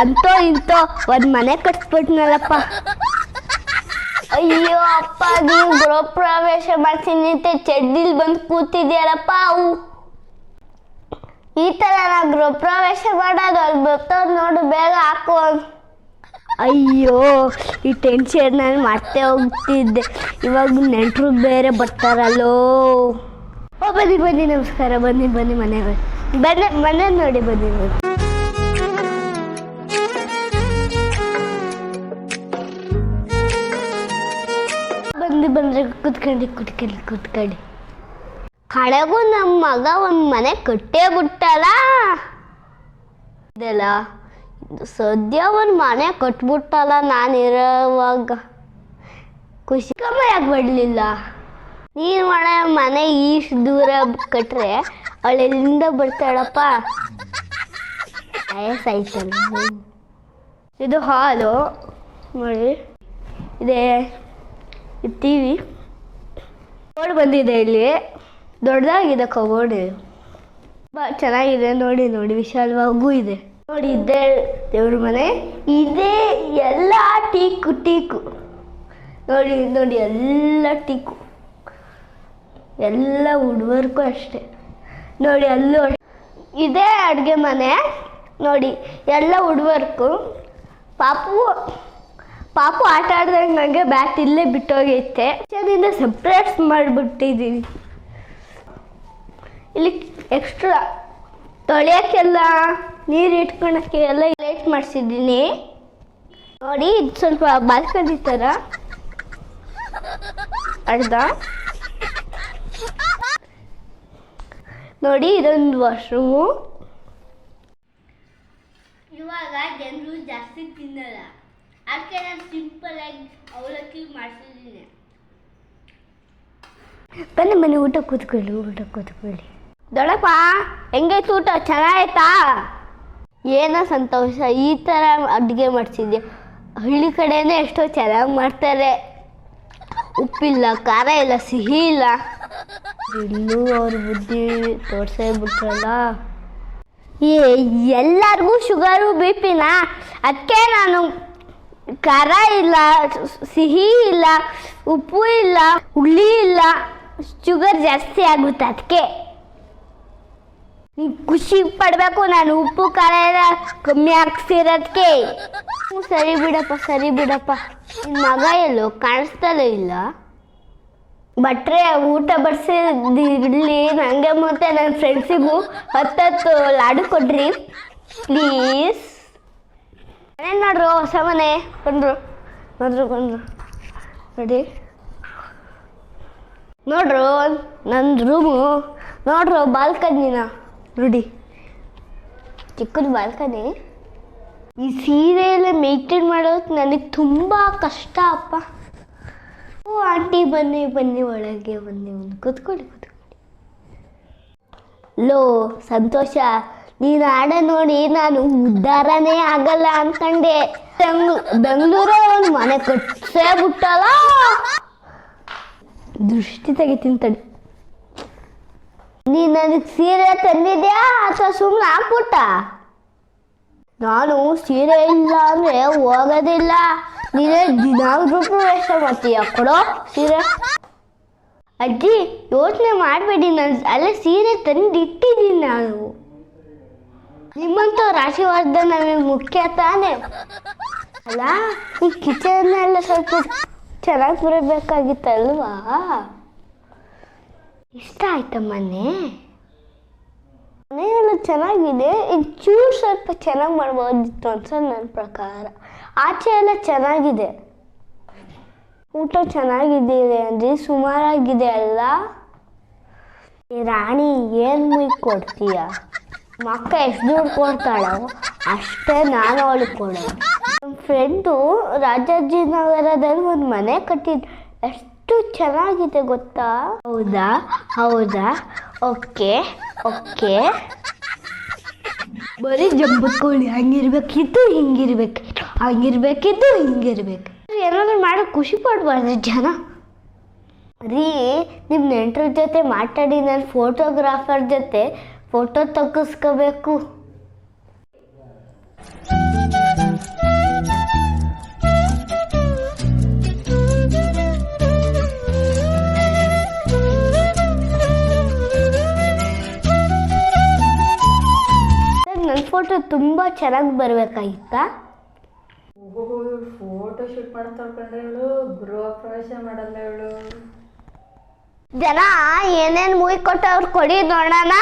ಅಂತೋ ಇಂತೋ ಒಂದು ಮನೆ ಕಟ್ಬಿಟ್ನಲ್ಲಪ್ಪ. ಅಯ್ಯೋ ಅಪ್ಪ ನೀವು ಗೃಹ ಪ್ರವೇಶ ಮಾಡ್ತೀನಿ ಅಂತ ಚಡ್ಡಿಲ್ ಬಂದು ಕೂತಿದ್ಯಾರಪ್ಪ ಅವು. ಈ ಥರ ನಾ ಗೃಹ ಪ್ರವೇಶ ಮಾಡೋದು ಅಲ್ಲಿ ಬರ್ತವ್ ನೋಡು, ಬೇಗ ಹಾಕು ಅಯ್ಯೋ, ಈ ಟೆನ್ಷನ್ ನಾನು ಮತ್ತೆ ಹೋಗ್ತಿದ್ದೆ. ಇವಾಗ ನೆಂಟರು ಬೇರೆ ಬರ್ತಾರಲ್ಲೋ. ಓ, ಬನ್ನಿ ಬನ್ನಿ, ನಮಸ್ಕಾರ, ಬನ್ನಿ ಬನ್ನಿ ಮನೆ ಬನ್ನಿ ಮನೆ ನೋಡಿ, ಬನ್ನಿ ಬನ್ನಿ. ಬಂದ್ರೆ ಕುತ್ಕೊಂಡು ಕುತ್ಕೊಳ್ಳಿ ಕುತ್ಕೊಳ್ಳಿ. ಕಡೆಗೂ ನಮ್ಮ ಮಗ ಒಂದು ಮನೆ ಕಟ್ಟೇ ಬಿಟ್ಟಲ್ಲ. ಇದೆಲ್ಲ? ಸದ್ಯ ಒಂದು ಮನೆ ಕಟ್ಬಿಟ್ಟಲ್ಲ ನಾನಿರೋವಾಗ. ಖುಷಿ ಕಮ್ಮಿ ಯಾಕೆ ಬರಲಿಲ್ಲ ನೀನು ಮಾಡೋ ಮನೆ ಇಷ್ಟು ದೂರ ಕಟ್ರೆ ಅವಳೆಲ್ಲಿಂದ ಬರ್ತಾಳಪ್ಪ? ಇದು ಹಾಲು. ನೋಡಿ. ಇದೆ ಟಿ ವಿ ಕಬೋರ್ಡ್ ಬಂದಿದೆ ಇಲ್ಲಿ. ದೊಡ್ಡದಾಗಿದೆ ಕಬೋರ್ಡ್ ತುಂಬ ಚೆನ್ನಾಗಿದೆ. ನೋಡಿ ನೋಡಿ ವಿಶಾಲವಾಗೂ ಇದೆ. ನೋಡಿ, ಇದ್ದೇ ದೇವ್ರ ಮನೆ. ಇದೇ ಎಲ್ಲ ಟೀಕು ಟೀಕು. ನೋಡಿ ನೋಡಿ, ಎಲ್ಲ ಟೀಕು. ಎಲ್ಲ ಹುಡುಗರ್ಗೂ ಅಷ್ಟೇ. ನೋಡಿ, ಅಲ್ಲೂ ಇದೆ ಅಡುಗೆ ಮನೆ. ನೋಡಿ, ಎಲ್ಲ ಹುಡುಗರ್ಕು ಪಾಪು ಪಾಪು ಆಟ ಆಡ್ದಂಗೆ ನನಗೆ ಬ್ಯಾಟ್ ಇಲ್ಲೇ ಬಿಟ್ಟೋಗೈತೆ. ಅದರಿಂದ ಸಪ್ರೇಟ್ ಮಾಡಿಬಿಟ್ಟಿದ್ದೀನಿ ಇಲ್ಲಿ ಎಕ್ಸ್ಟ್ರಾ ತೊಳೆಯೋಕ್ಕೆಲ್ಲ, ನೀರು ಇಟ್ಕೊಳಕ್ಕೆ ಎಲ್ಲ ಲೈಟ್ ಮಾಡಿಸಿದ್ದೀನಿ. ನೋಡಿ, ಇದು ಸ್ವಲ್ಪ ಬಾಲ್ಕನಿ ಅರ್ಧ. ನೋಡಿ, ಇದೊಂದು ವಾಶ್ರೂಮು ಇವಾಗ ಜನರು ಜಾಸ್ತಿ ತಿನ್ನಲ್ಲ. ಅದಕ್ಕೆ ನಾನು ಸಿಂಪಲ್ ಆಗಿ ಅವಲಕ್ಕಿ ಮಾಡಿಸಿದ್ದೀನಿ. ಬನ್ನಿ ಮನೆ ಊಟ ಕೂತ್ಕೊಳ್ಳಿ ಊಟ ಕೂತ್ಕೊಳ್ಳಿ. ದೊಡಪ್ಪ ಹೆಂಗೈತೆ ಊಟ? ಚೆನ್ನಾಗಾಯ್ತಾ ಏನೋ ಸಂತೋಷ ಈ ಥರ ಅಡುಗೆ ಮಾಡಿಸಿದ್ದೆ ಹಳ್ಳಿ ಕಡೆನೇ ಎಷ್ಟೋ ಚೆನ್ನಾಗಿ ಮಾಡ್ತಾರೆ. ಉಪ್ಪಿಲ್ಲ ಖಾರ ಇಲ್ಲ ಸಿಹಿ ಇಲ್ಲ. ಇನ್ನೂ ಅವ್ರ ಬುದ್ಧಿ ತೋರ್ಸೇ ಬಿಟ್ರಲ್ಲ. ಏ ಎಲ್ಲರಿಗೂ ಶುಗರು ಬಿ ಪಿನಾ ಅದಕ್ಕೆ ನಾನು ಖಾರ ಇಲ್ಲ, ಸಿಹಿ ಇಲ್ಲ, ಉಪ್ಪು ಇಲ್ಲ, ಹುಳಿ ಇಲ್ಲ, ಶುಗರ್ ಜಾಸ್ತಿ ಆಗುತ್ತೆ ಅದಕ್ಕೆ. ಖುಷಿ ಪಡಬೇಕು, ನಾನು ಉಪ್ಪು ಖಾರ ಎಲ್ಲ ಕಮ್ಮಿ ಹಾಕ್ಸಿರೋದಕ್ಕೆ ಸರಿ ಬಿಡಪ್ಪ ಸರಿ ಬಿಡಪ್ಪ. ಮಗ ಎಲ್ಲೋ ಕಾಣಿಸ್ತಲೇ ಇಲ್ಲ? ಬಟ್ರೆ ಊಟ ಬಡಿಸಿರ್ಲಿ ನನಗೆ ಮತ್ತೆ ನನ್ನ ಫ್ರೆಂಡ್ಸಿಗೂ ಹತ್ತತ್ತು ಲಾಡು ಕೊಡ್ರಿ. ಪ್ಲೀಸ್ ಮನೆ ಮಾಡ್ರು? ಹೊಸ ಮನೆ. ಬಂದರು. ಬಂದರು ಬಂದರು. ನೋಡಿ. ನೋಡ್ರು ನನ್ನ ರೂಮು ನೋಡ್ರು ಬಾಲ್ಕನಿನ ನೋಡಿ. ಚಿಕ್ಕದು ಬಾಲ್ಕನಿ ಈ ಸೀರೆ ಎಲ್ಲ ಮೇಂಟೈನ್ ಮಾಡೋದು ನನಗೆ ತುಂಬ ಕಷ್ಟ, ಅಪ್ಪ. ಓ, ಆಂಟಿ, ಬನ್ನಿ ಬನ್ನಿ, ಒಳಗೆ ಬನ್ನಿ ಒಂದು. ಕೂತ್ಕೊಳ್ಳಿ ಕೂತ್ಕೊಳ್ಳಿ. ಲೋ, ಸಂತೋಷ. ನೀನು ಆಡ ನೋಡಿ ನಾನು ಉದ್ದಾರನೇ ಆಗಲ್ಲ ಅನ್ಕಂಡೆ. ಬೆಂಗ್ ಬೆಂಗಳೂರ ಒಂದು ಮನೆ ಕಟ್ಸೇ ಬಿಟ್ಟಲ್ಲ? ದೃಷ್ಟಿ ತೆಗಿತೀನಿ ತಡಿ. ನೀನು ನನಗೆ ಸೀರೆ ತಂದಿದ್ಯಾ ಅಥವಾ ಸುಮ್ಮನೆ ಹಾಕ್ಬಿಟ್ಟ? ನಾನು ಸೀರೆ ಇಲ್ಲ ಅಂದ್ರೆ ಹೋಗೋದಿಲ್ಲ. ನೀನೇ ದಿನಾಗ್ರೂ ವೇಷ ಮಾಡ್ತೀಯ? ಕೊಡೋ ಸೀರೆ. ಅಜ್ಜಿ, ಯೋಚನೆ ಮಾಡಬೇಡಿ ನಾನು ಅಲ್ಲೇ ಸೀರೆ ತಂದಿಟ್ಟಿದ್ದೀನಿ ನಾನು. ನಿಮ್ಮಂಥವ್ರ ರಾಶಿವಾದ ನಮಗೆ ಮುಖ್ಯ ತಾನೇ. ಅಲ್ಲ, ಈ ಕಿಚನ್ ಎಲ್ಲ ಸ್ವಲ್ಪ ಚೆನ್ನಾಗಿ ಬರಬೇಕಾಗಿತ್ತಲ್ವಾ? ಇಷ್ಟ ಆಯ್ತಾ ಮನೆ? ಮನೆಯೆಲ್ಲ ಚೆನ್ನಾಗಿದೆ ಇದು ಚೂರು ಸ್ವಲ್ಪ ಚೆನ್ನಾಗಿ ಮಾಡ್ಬೋದಿತ್ತು ಅನ್ಸೋದು ನನ್ನ ಪ್ರಕಾರ. ಆಚೆ ಎಲ್ಲ ಚೆನ್ನಾಗಿದೆ. ಊಟ ಚೆನ್ನಾಗಿದ್ದೀರಿ ಅಂದರೆ ಸುಮಾರಾಗಿದೆ ಅಲ್ಲ? ಈ ರಾಣಿ ಏನು ಮುಯ್ ಕೊಡ್ತೀಯ? ಮಕ್ಕ ಎಷ್ಟು ದುಡ್ಡು ಕೊಡ್ತಾಳೋ ಅಷ್ಟೇ ನಾನು ಅವಳಿಗೆ ಕೊಡೋದು. ನಮ್ಮ ಫ್ರೆಂಡು ರಾಜಾಜಿನಗರದಲ್ಲಿ ಒಂದು ಮನೆ ಕಟ್ಟಿದ್ದು ಎಷ್ಟು ಚೆನ್ನಾಗಿದೆ ಗೊತ್ತಾ? ಹೌದಾ? ಹೌದಾ? Okay okay. ಬರೀ ಜಂಬದ ಕೋಳಿ. ಹಂಗಿರ್ಬೇಕಿತ್ತು ಹಿಂಗಿರ್ಬೇಕಿತ್ತು ಹಂಗಿರ್ಬೇಕಿತ್ತು, ಹಿಂಗಿರ್ಬೇಕು. ಏನಾದ್ರು ಮಾಡಿ ಖುಷಿ ಪಡ್ಬಾರ್ದು ಜನ. ರೀ ನಿಮ್ಮ ನೆಂಟ್ರ ಜೊತೆ ಮಾತಾಡಿ, ನಾನು ಫೋಟೋಗ್ರಾಫರ್ ಜೊತೆ ಫೋಟೋ ತೆಗೆಸ್ಕೋಬೇಕು. ನನ್ನ ಫೋಟೋ ತುಂಬ ಚೆನ್ನಾಗಿ ಬರಬೇಕಾಗಿತ್ತಾ? ಫೋಟೋ ಶೂಟ್ ಮಾಡ್ತಾಳ್ಕೊಂಡ್ರೆ ಇವಳು ಗೃಹ ಪ್ರವೇಶ ಮಾಡಲ್ಲ ಇವಳು. ಜನ ಏನೇನು ಮೂವಿ ಕೊಟ್ಟು ಅವ್ರು ಕೊಡಿ ನೋಡೋಣ.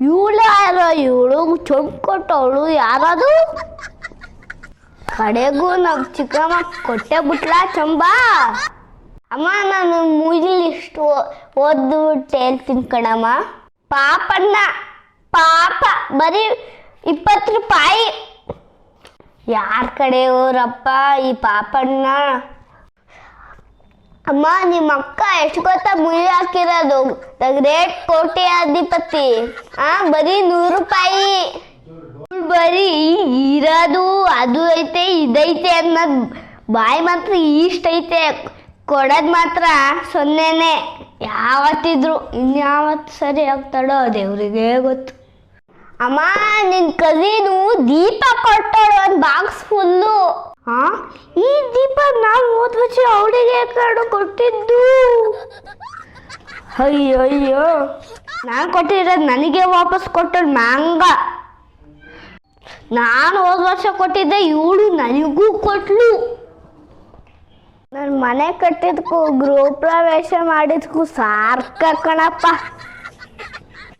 ಇವಳು ಯಾರೋ ಇವಳು? ಚೊಂಬು ಕೊಟ್ಟವಳು ಯಾರದು ಕಡೆಗೂ ನಮ್ಮ ಚಿಕ್ಕಮ್ಮ ಕೊಟ್ಟೆ ಬಿಟ್ಲಾ ಚಂಬ? ಅಮ್ಮ, ನಾನು ಮೂವಿಲಿ ಇಷ್ಟು ಓದ್ಬಿಟ್ಟು ಹೇಳ್ತೀನಿ ಕಣಮ್ಮ. ಪಾಪಣ್ಣ, ಪಾಪ, ಬರೀ ಇಪ್ಪತ್ತು ರೂಪಾಯಿ. ಯಾರ ಕಡೆಯವರಪ್ಪ ಈ ಪಾಪಣ್ಣ? ಅಮ್ಮ, ನಿಮ್ಮ ಅಕ್ಕ ಎಷ್ಟು ಗೊತ್ತಾ ಮುಯಿ ಹಾಕಿರೋದು? ದ ಗ್ರೇಟ್ ಕೋಟೆ ಅಧಿಪತಿ ಆ, ಬರೀ ನೂರು ರೂಪಾಯಿ. ಬರೀ ಇರೋದು, ಅದು ಐತೆ, ಇದೈತೆ ಅನ್ನೋದು ಬಾಯಿ ಮಾತ್ರ ಇಷ್ಟ ಐತೆ. ಕೊಡೋದು ಮಾತ್ರ ಸೊನ್ನೆನೆ. ಯಾವತ್ತಿದ್ರು, ಇನ್ಯಾವತ್ತು ಸರಿ ಆಗ್ತಾಳೋ ದೇವ್ರಿಗೆ ಗೊತ್ತು. ಅಮ್ಮ, ನಿನ್ ಕಸಿನು ದೀಪ ಕೊಟ್ಟೋಳು ಒಂದು ಬಾಕ್ಸ್ ಫುಲ್ಲು ಈ ದೀಪ ನಾನು ಹೋದ ವರ್ಷ ಅವಳಿಗೆ ಕಡು ಕೊಟ್ಟಿದ್ದು? ಅಯ್ಯೋ ಅಯ್ಯೋ ನಾನು ಕೊಟ್ಟಿರೋದು ನನಗೆ ವಾಪಸ್ ಕೊಟ್ಟಳು ಮ್ಯಾಂಗ. ನಾನು ಹೋದ ವರ್ಷ ಕೊಟ್ಟಿದ್ದೆ, ಇವಳು ನನಗೂ ಕೊಟ್ಲು. ನನ್ನ ಮನೆ ಕಟ್ಟಿದ್ಕು, ಗೃಹ ಪ್ರವೇಶ ಮಾಡಿದ್ಕು ಸಾರ್ಕ ಕಣಪ್ಪ.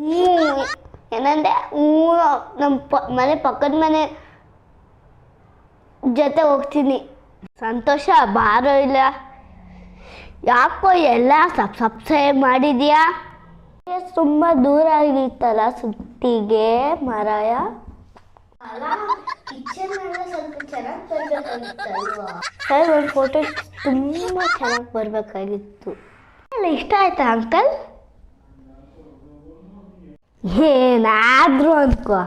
ಹ್ಞೂ ಏನಂದೆ? ಹ್ಞೂ ನಮ್ಮ ಮನೆ ಪಕ್ಕದ ಮನೆ ಜೊತೆ ಹೋಗ್ತೀನಿ. ಸಂತೋಷ ಬಾರೋ ಇಲ್ಲ. ಯಾಕೋ ಎಲ್ಲ ಸಬ್ ಸಬ್ಸ್ಕ್ರೈಬ್ ಮಾಡಿದ್ಯಾ? ತುಂಬ ದೂರ ಆಗಿತ್ತಲ್ಲ ಸುತ್ತಿಗೆ, ಮರಾಯ. ಸರ್, ಒಂದು ಫೋಟೋ ತುಂಬ ಚೆನ್ನಾಗಿ ಬರಬೇಕಾಗಿತ್ತು. ಇಷ್ಟ ಆಯ್ತಾ ಅಂಕಲ್ ಏನಾದರೂ ಅಂದ್ಕೋ